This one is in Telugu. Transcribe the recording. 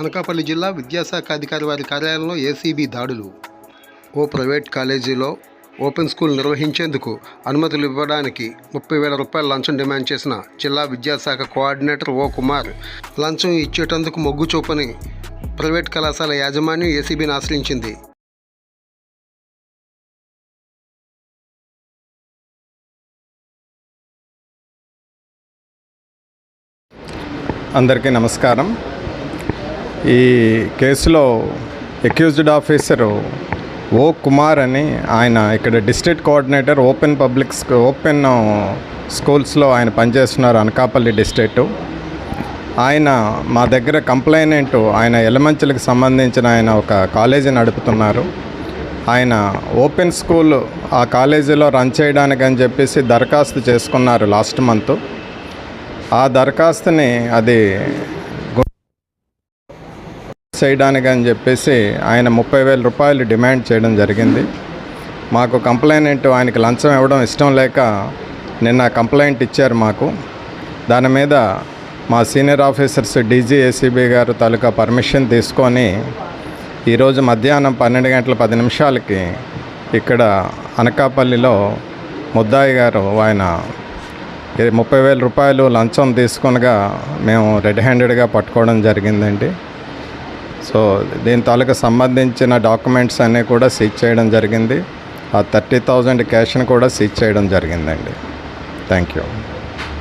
అనకాపల్లి జిల్లా విద్యాశాఖ అధికారి వారి కార్యాలయంలో ఏసీబీ దాడులు. ఓ ప్రైవేట్ కాలేజీలో ఓపెన్ స్కూల్ నిర్వహించేందుకు అనుమతులు ఇవ్వడానికి ముప్పై వేల రూపాయల లంచం డిమాండ్ చేసిన జిల్లా విద్యాశాఖ కోఆర్డినేటర్ ఓ కుమార్ లంచం ఇచ్చేటందుకు మొగ్గు చూపని ప్రైవేట్ కళాశాల యాజమాన్యం ఏసీబీని ఆశ్రయించింది. అందరికీ నమస్కారం. ఈ కేసులో అక్యూజ్డ్ ఆఫీసరు ఓ కుమార్ అని ఆయన ఇక్కడ district coordinator open public school open స్కూల్స్లో ఆయన పనిచేస్తున్నారు అనకాపల్లి డిస్ట్రిక్ట్ ఆయన మా దగ్గర కంప్లైనెంట్ ఆయన ఎలమంచులకు సంబంధించిన ఆయన ఒక కాలేజీ నడుపుతున్నారు. ఆయన ఓపెన్ స్కూల్ ఆ కాలేజీలో రన్ చేయడానికి అని చెప్పేసి దరఖాస్తు చేసుకున్నారు లాస్ట్ మంత్ ఆ దరఖాస్తుని అది చేయడానికి అని చెప్పేసి ఆయన ముప్పై వేల రూపాయలు డిమాండ్ చేయడం జరిగింది. మాకు కంప్లైంట్ ఆయనకి లంచం ఇవ్వడం ఇష్టం లేక నిన్న కంప్లైంట్ ఇచ్చారు మాకు. దాని మీద మా సీనియర్ ఆఫీసర్స్ డీజీ ఏసీబీ గారు తాలూకా పర్మిషన్ తీసుకొని ఈరోజు మధ్యాహ్నం పన్నెండు గంటల పది నిమిషాలకి ఇక్కడ అనకాపల్లిలో ముద్దాయి గారు ఆయన ముప్పై వేల రూపాయలు లంచం తీసుకునగా మేము రెడ్ హ్యాండెడ్గా పట్టుకోవడం జరిగిందండి. సో దీని తాలూకా సంబంధించిన డాక్యుమెంట్స్ అన్నీ కూడా సీజ్ చేయడం జరిగింది. ఆ థర్టీ థౌజండ్ క్యాష్ని కూడా సీజ్ చేయడం జరిగిందండి. Thank you.